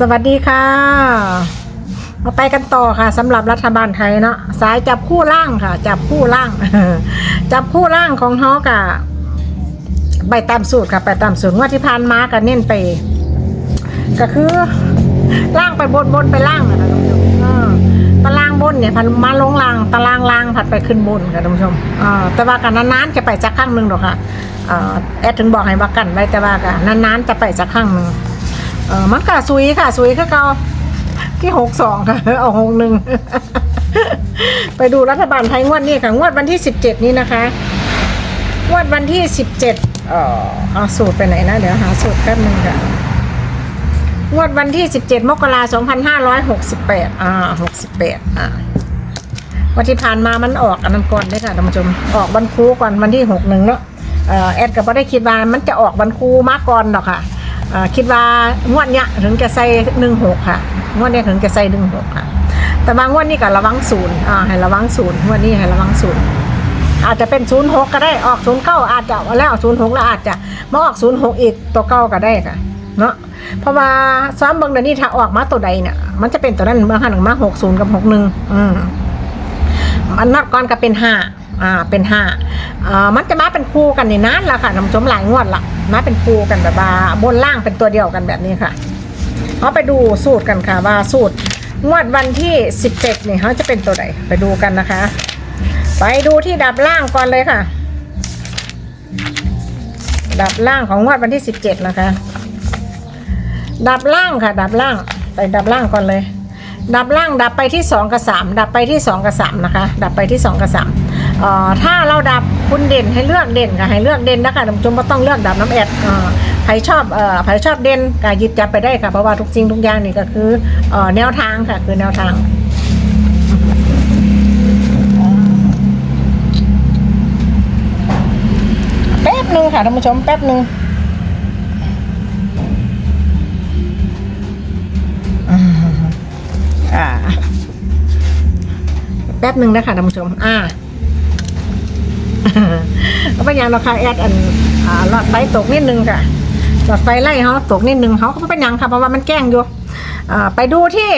สวัสดีค่ะมาไปกันต่อค่ะสำหรับรัฐบาลไทยเนาะสายจับคู่ล่างค่ะ จับคู่ล่าง จับคู่ล่างของเขากะไปตามสูตรค่ะ ไปตามสูตรงว่าที่ผ่านมากันเน้นไป ก็คือล่างไปบนบนไปล่างนะคะท่านผู้ชมเออตารางบนเนี่ยพันมาลงล่างตารางล่างผัดไปขึ้นบนค่ะท่านผู้ชมเออแต่ว่ากันนานๆจะไปสักครั้งหนึ่งหรอกค่ะเออแอดถึงบอกให้ว่ากันไว้แต่ว่ากันนานๆจะไปสักครั้งหนึ่ง เออมันกะซุยค่ะซุยคือเก่าที่หกสองค่ะเอาหกหนึ่งไปดูรัฐบาลไทยงวดนี้ค่ะ งวดวันที่สิบเจ็ดนี้นะคะ งวดวันที่สิบเจ็ดเอ่อเอาสูตรไปไหนนะเดี๋ยวหาสูตรแป๊บนึงค่ะ งวดวันที่สิบเจ็ดมกราสองพันห้าร้อยหกสิบแปดอ่าหกสิบแปดอ่าวันที่ผ่านมามันออกอันนั้นก่อนด้วยค่ะท่านผู้ชมออกวันครูก่อนวันที่หกหนึ่งเนาะเอ่อแอดก็บ่ได้คิดว่ามันจะออกวันครูมาก่อนหรอกค่ะเอ่อคิดว่างวดเนี้ยถึงจะใส่หนึ่งหกค่ะ งวดเนี้ยถึงจะใส่หนึ่งหกค่ะ แต่บางงวดนี้ก็ระวังศูนย์อ่าให้ระวังศูนย์งวดนี้ให้ระวังศูนย์อาจจะเป็นศูนย์หกก็ได้ออกศูนย์เก้าอาจจะแล้วศูนย์หกแล้วอาจจะมาออกศูนย์หกอีกตัวเก้าก็ได้ค่ะเนาะเพราะว่าซ้อมเบิ่งเดี๋ยวนี้ถ้าออกมาตัวใดเนี่ยมันจะเป็นตัวนั้นเมื่อหันมาหกศูนย์กับหกหนึ่งอืมมันนัดก่อนก็เป็นห้า อ่าเป็นห้าอ่ามันจะมาเป็นคู่กันนี่นานล้วค่ะนผู้ชมหลายงวดละมาเป็นคู่กันแบบว่าบนล่างเป็นตัวเดียวกันแบบนี้ค่ะเอาไปดูสูตรกันค่ะว่าสูตรงวดวันที่สิบเจ็ดนี่เขาจะเป็นตัวไหนไปดูกันนะคะ ไปดูที่ดับล่างก่อนเลยค่ะ ดับล่างของงวดวันที่สิบเจ็ดนะคะ ดับล่างค่ะ ดับล่างไปดับล่างก่อนเลย ดับล่างดับไปที่สองกับสามดับไปที่สองกับสามนะคะ ดับไปที่สองกับสาม เอ่อถ้าเราดับคุณเด่นให้เลือกเด่นค่ะให้เลือกเด่นนะคะท่านผู้ชมก็ต้องเลือกดับน้ำแอดเอ่อใครชอบเอ่อใครชอบเด่นก็หยิบจับไปได้ค่ะเพราะว่าทุกสิ่งทุกอย่างนี่ก็คือเอ่อแนวทางค่ะคือแนวทางแป๊บหนึ่งค่ะท่านผู้ชมแป๊บหนึ่งอ่าแป๊บหนึ่งนะคะท่านผู้ชมอ่า ก็เป็นอย่างราคาแอดอันอ่าหลอดไฟตกนิดนึงค่ะหลอดไฟไล่เขาตกนิดนึงเขาก็เป็นยังค่ะเพราะว่ามันแกล้งอยู่ไปดูที่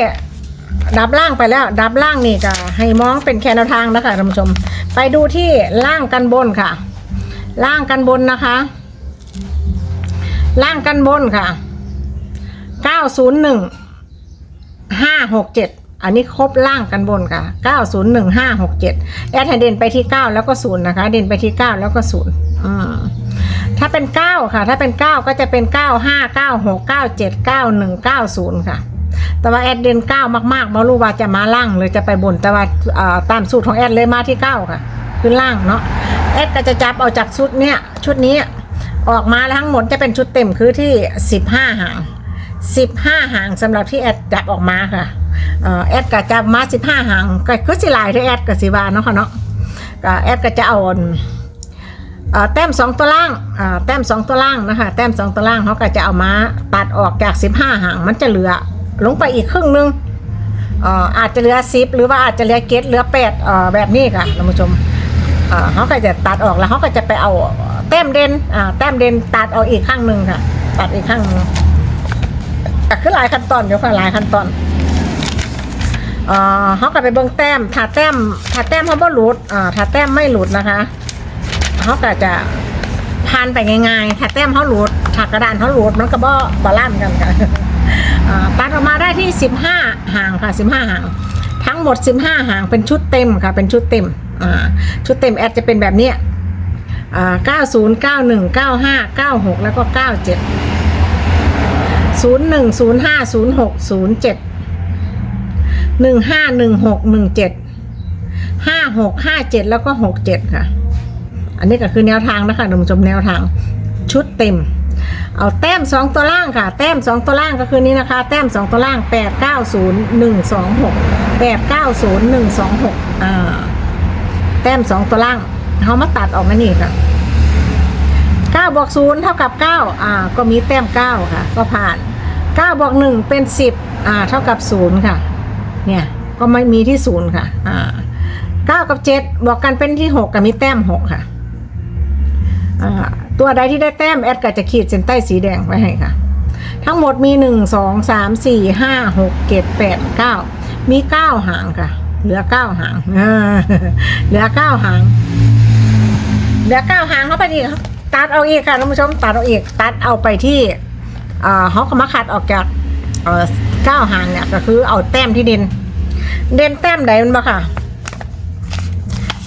ดับล่างไปแล้ว ดับล่างนี่ก็ให้มองเป็นแค่แนวทางนะคะท่านผู้ชม ไปดูที่ล่างกันบนค่ะ ล่างกันบนนะคะ ล่างกันบนค่ะเก้าศูนย์หนึ่งห้าหกเจ็ด อันนี้ครบล่างกันบนค่ะเก้าศูนย์หนึ่งห้าหกเจ็ดแอดเด่นไปที่เก้าแล้วก็ศูนย์นะคะ เด่นไปที่เก้าแล้วก็ศูนย์อืมถ้าเป็นเก้าค่ะ ถ้าเป็นเก้าก็จะเป็นเก้าห้าเก้าหกเก้าเจ็ดเก้าหนึ่งเก้าศูนย์ค่ะ แต่ว่าแอดเด่นเก้ามากๆไม่รู้ว่าจะมาล่างหรือจะไปบน แต่ว่าตามสูตรของแอดเลยมาที่เก้าค่ะขึ้นล่างเนาะ แอดก็จะจับเอาจากชุดเนี้ย ชุดนี้ออกมาแล้วทั้งหมดจะเป็นชุดเต็มคือที่สิบห้าหางสิบห้าหางสำหรับที่แอดจับออกมาค่ะ เอ่อแอดก็จับมาสิบห้าหางก็คือสิหลายที่แอดกับสิบาเนาะค่ะเนาะก็แอดก็จะเอาเอ่อแต้มสองตัวล่างอ่าแต้มสองตัวล่างนะคะแต้มสองตัวล่างเขาก็จะเอามาตัดออกจากสิบห้าหางมันจะเหลือลงไปอีกครึ่งนึงเอ่ออาจจะเหลือสิบหรือว่าอาจจะเหลือเกตเหลือแปดเอ่อแบบนี้ค่ะท่านผู้ชมเอ่อเขาก็จะตัดออกแล้วเขาก็จะไปเอาแต้มเด่นอ่าแต้มเด่นตัดออกอีกข้างหนึ่งค่ะ ตัดอีกข้างนึงแต่คือหลายขั้นตอนเดี๋ยวค่ะหลายขั้นตอน เอ่อเขาก็ไปเบิ่งแต้มถ้าแต้มถ้าแต้มเขาบ่หลุดอ่าถ้าแต้มไม่หลุดนะคะเขาก็จะผ่านไปง่ายๆถ้าแต้มเขาหลุดถ้ากระดานเขาหลุดมันก็บ่บาลานซ์กันค่ะอ่าตัดออกมาได้ที่สิบห้าห่างค่ะสิบห้าห่าง ทั้งหมด15หางเป็นชุดเต็มค่ะ เป็นชุดเต็มอ่าชุดเต็มแอดจะเป็นแบบเนี้ยอ่า90 91 95 96แล้วก็เก้าเจ็ดศูนย์หนึ่งศูนย์ห้าศูนย์หกศูนย์เจ็ด 97 01 05 06 07 15 16 17 56 57แล้วก็67ค่ะ อันนี้ก็คือแนวทางนะคะท่านผู้ชมแนวทางชุดเต็ม เอาแต้มสองตัวล่างค่ะ แต้มสองตัวล่างก็คือนี้นะคะ แต้มสองตัวล่างแปดเก้าศูนย์หนึ่งสองหกแปดเก้าศูนย์หนึ่งสองหกอ่าแต้มสองตัวล่างเขามาตัดออกมานี่ค่ะเก้าบวกศูนย์เท่ากับเก้าอ่า ก็มีแต้มเก้าค่ะ ก็ผ่านเก้าบวกหนึ่งเป็นสิบอ่า เท่ากับศูนย์ค่ะ เนี่ยก็ไม่มีที่ศูนย์ค่ะ อ่าเก้ากับเจ็ดบวกกันเป็นที่หกกับมีแต้มหกค่ะ อ่าตัวใดที่ได้แต้มแอดก็จะขีดเส้นใต้สีแดงไว้ให้ค่ะ ทั้งหมดมีหนึ่งสองสามสี่ห้าหกเจ็ดแปดเก้ามีเก้าหางค่ะ เหลือเก้าหางเหลือเก้าหางเหลือเก้าหางเข้าไปอีกครับตัดเอาอีกค่ะท่านผู้ชมตัดเอาอีกตัดเอาไปที่อ่าเขาก็มาขัดออกจาก เก้าหางเนี่ยก็คือเอาแต้มที่เด่น เด่นแต้มใดมันบ่ค่ะ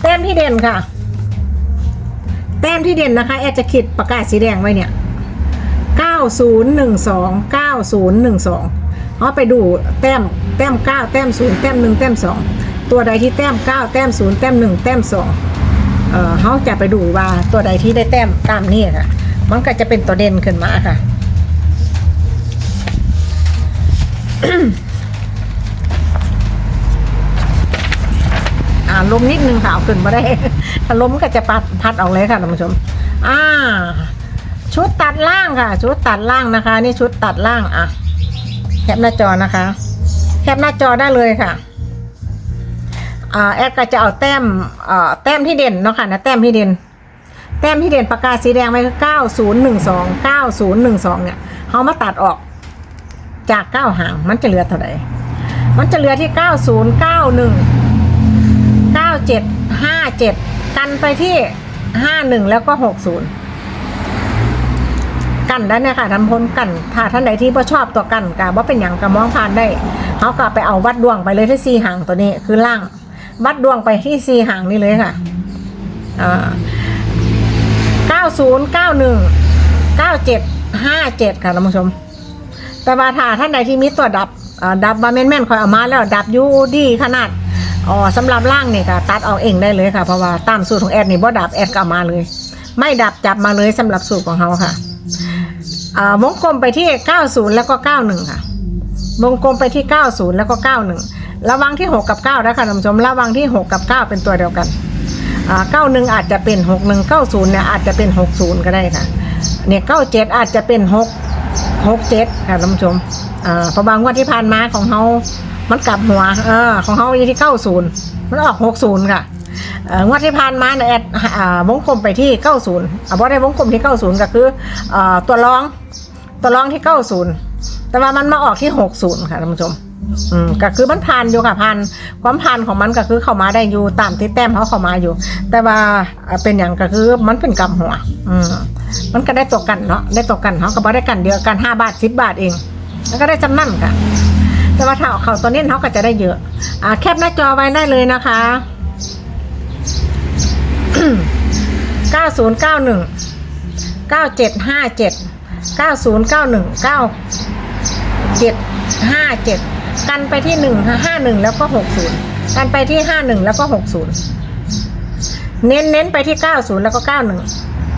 แต้มที่เด่นค่ะ แต้มที่เด่นนะคะแอดจะขีดประกาศสีแดงไว้เนี่ย9012 9012เอาไปดูแต้มแต้ม9แต้ม0แต้ม1แต้ม2ตัวใดที่แต้ม9แต้ม0แต้ม1แต้ม2เอ่อเขาจะไปดูว่าตัวใดที่ได้แต้มตามนี้ค่ะ มันก็จะเป็นตัวเด่นขึ้นมาค่ะ อ่าลมนิดนึงค่ะเอาขึ้นมาได้ ถ้าลมก็จะปัดพัดออกเลยค่ะท่านผู้ชม อ่า ชุดตัดล่างค่ะ ชุดตัดล่างนะคะ นี่ชุดตัดล่างอะแคปหน้าจอนะคะ แคปหน้าจอได้เลยค่ะอ่าแอดก็จะเอาแต้มอ่าแต้มที่เด่นเนาะค่ะนะแต้มที่เด่นแต้มที่เด่นปากกาสีแดงไว้คือ9012 9012เนี่ยเขามาตัดออก จากเก้าหางมันจะเหลือเท่าไหร่มันจะเหลือที่9091 9757กันไปที่51แล้วก็60กันได้เนี่ยค่ะทำพ้นกัน ถ้าท่านใดที่บ่ชอบตัวกันกะว่าเป็นอย่างกะมองผ่านได้เขาก็ไปเอาวัดดวงไปเลยที่ซีหางตัวนี้คือล่าง วัดดวงไปที่ซีหางนี่เลยค่ะอ่าเก้าศูนย์เก้าหนึ่งเก้าเจ็ดห้าเจ็ดค่ะท่านผู้ชม แต่ว่าถ้าท่านใดที่มีตัวดับอ่าดับมาแม่นๆคอยเอามาแล้วดับยูดีขนาดอ๋อสำหรับล่างนี่ค่ะตัดเอาเองได้เลยค่ะเพราะว่าตามสูตรของแอดนี่บ่ดับแอดก็เอามาเลย ไม่ดับจับมาเลยสำหรับสูตรของเขาค่ะวงกลมไปที่ 90 แล้วก็ 91 ค่ะ วงกลมไปที่ 90 แล้วก็ 91 ระวังที่ 6 กับ9นะคะท่านผู้ชมระวังที่ 6 กับ 9 เป็นตัวเดียวกันอ่า91 อาจจะเป็น 61 90 เนี่ยอาจจะเป็น 60 ก็ได้ค่ะเนี่ย97 อาจจะเป็น 6 หกเจ็ดค่ะท่านผู้ชมอ่าเพราะบางงวันที่ผ่านมาของเขามันกลับหัวเออของเขาอยู่ที่เก้าศูนย์มันออก60ค่ะเอ่องวดที่ผ่านมาเนี่ยแอดอ่าวงกลมไปที่ 90อ่าบ่ได้วงกลมที่ 90 ก็คืออ่าตัวรองตัวรองที่ 90 แต่ว่ามันมาออกที่ 60 ค่ะท่านผู้ชม อืมก็คือมันผ่านอยู่ค่ะผ่านความผ่านของมันก็คือเข้ามาได้อยู่ตามที่แต้มเขาเข้ามาอยู่ แต่ว่าเป็นอย่างก็คือมันเป็นกำหัว อืมมันก็ได้ตัวกันเนาะได้ตัวกันเขาก็บ่ได้กันเดียวกัน5บาท10บบาทเอง แล้วก็ได้จำนั่นค่ะ แต่ว่าถ้าเอาเขาตัวเน้นเขาก็จะได้เยอะ อ่า แคปหน้าจอไว้ได้เลยนะคะเก้าศูนย์เก้าหนึ่งเก้าเจ็ดห้าเจ็ดเก้าศูนย์เก้าหนึ่งเก้าเจ็ดห้าเจ็ด กันไปที่หนึ่งห้าหนึ่งแล้วก็หกศูนย์กันไปที่ห้าหนึ่งแล้วก็หกศูนย์เน้นเน้นไปที่เก้าศูนย์แล้วก็เก้าหนึ่ง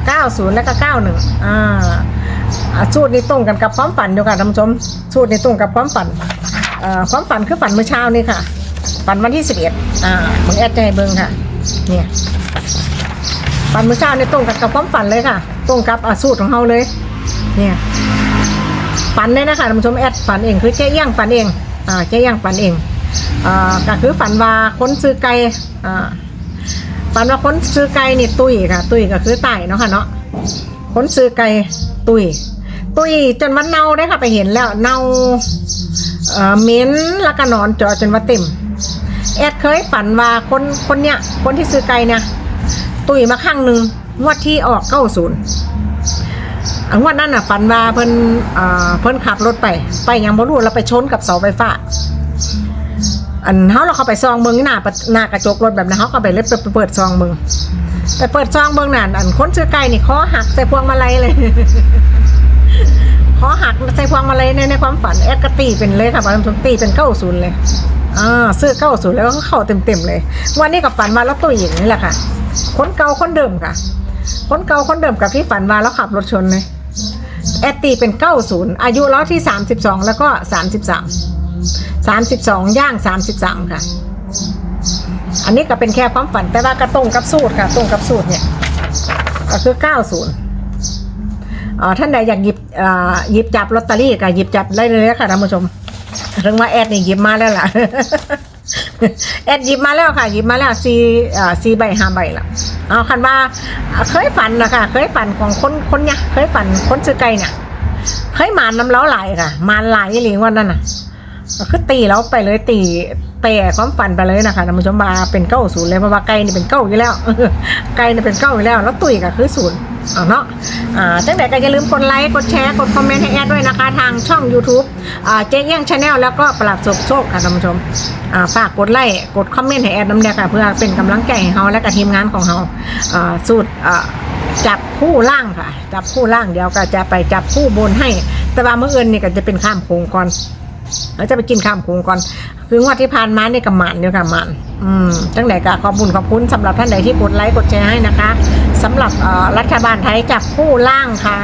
เก้าศูนย์แล้วก็เก้าหนึ่งอ่าสูตรนี้ตรงกันกับความฝันอยู่ค่ะท่านผู้ชมสูตรนี้ตรงกับความฝันเอ่อความฝันคือฝันเมื่อเช้านี่ค่ะ ฝันวันที่สิบเอ็ดอ่ามึงแอดใจเบิ้งค่ะ เนี่ยฝันเมื่อเช้านี่ตรงกับกับความฝันเลยค่ะ ตรงกับสูตรของเขาเลย เนี่ยฝันเลยนะคะท่านผู้ชมแอดฝันเองคือเจ๊เอี้ยงฝันเอง อ่าเจ๊เอี้ยงฝันเองอ่าก็คือฝันว่าค้นซื้อไก่อ่าฝันว่าค้นซื้อไก่นี่ตุยค่ะ ตุยก็คือตายเนาะค่ะเนาะค้นซื้อไก่ตุยตุยจนมันเน่าได้ค่ะไปเห็นแล้วเน่าเอ่อเหม็นแล้วก็นอนจอจนว่าเต็มแอดเคยฝันว่าคนคนเนี้ยคนที่ซื้อไก่เนี่ยตุยมาข้างหนึ่งงวดที่ออกเก้าศูนย์ อังวดนั้นน่ะฝันว่าเพิ่นอ่าเพิ่นขับรถไป ไปยังบ่รู้แล้วไปชนกับเสาไฟฟ้า อันเฮาเราเข้าไปซองเมืองหน้าประหน้ากระจกรถแบบนั้นเฮาก็ไปเล็บไปเปิดซองเมืองไปเปิดซองเมืองนั่นอันคนซื้อไก่นี่คอหักใส่พวงมาลัยเลยคอหักใส่พวงมาลัยในในความฝันแอดก็ตีเป็นเลยค่ะผมตีเป็นเก้าศูนย์เลยอ่าซื้อเก้าศูนย์แล้วก็เข้าเต็มๆเลย วันนี้กับฝันมาแล้วตัวอย่างนี้แหละค่ะ คนเก่าคนเดิมค่ะ คนเก่าคนเดิมกับที่ฝันมาแล้วขับรถชนเลยแอดตีเป็นเก้าศูนย์อายุแล้วที่สามสิบสองแล้วก็สามสิบสามสามสิบสองย่างสามสิบสามค่ะ อันนี้ก็เป็นแค่ความฝันแต่ว่าก็ตรงกับสูตรค่ะ ตรงกับสูตรเนี่ยก็คือเก้าศูนย์อ่าท่านใดอยากหยิบอ่าหยิบจับลอตเตอรี่ก็หยิบจับได้เลยค่ะท่านผู้ชมถึงว่าแอดนี่หยิบมาแล้วล่ะ แอดหยิบมาแล้วค่ะหยิบมาแล้วซีอ่าซีใบห้าใบละเอาคันว่าเคยฝันนะคะเคยฝันของคนคนเนี่ยเคยฝันคนซื้อไก่เนี่ยเคยมานน้ำเล้าไหลค่ะมานไหลหลิงวันนั้นน่ะก็คือตีแล้วไปเลยตี เตะความฝันไปเลยนะคะท่านผู้ชมบาเป็นเก้าศูนย์เลยเพราะว่าไก่นี่เป็นเก้าอยู่แล้ว ไก่นี่เป็นเก้าอยู่แล้ว แล้วตุ๋ยก็คือศูนย์เอาเนาะอ่าจังแต่ก็อย่าลืมกดไลค์กดแชร์กดคอมเมนต์ให้แอดด้วยนะคะ ทางช่อง YouTube อ่าเจ๊เอี้ยงชาแนลแล้วก็ประหลัดโศกโชคค่ะท่านผู้ชมอ่าฝากกดไลค์กดคอมเมนต์ให้แอดน้ำเนี่ยค่ะเพื่อเป็นกำลังใจให้เขาและกับทีมงานของเขาอ่าสูตรอ่าจับคู่ล่างค่ะ จับคู่ล่างเดี๋ยวก็จะไปจับคู่บนให้ แต่ว่าเมื่อเอินนี่ก็จะเป็นข้ามโคงก่อน เราจะไปกินข้ามคุงก่อน คืองวดที่ผ่านมาเนี่ยกับหมันเดียวกับมันอืมตั้งแต่ก็ขอบคุญขอบคุณสำหรับท่านใดที่กดไลค์กดแชร์ให้นะคะสำหรับรัฐบาลไทยจับคู่ล่างค่ะ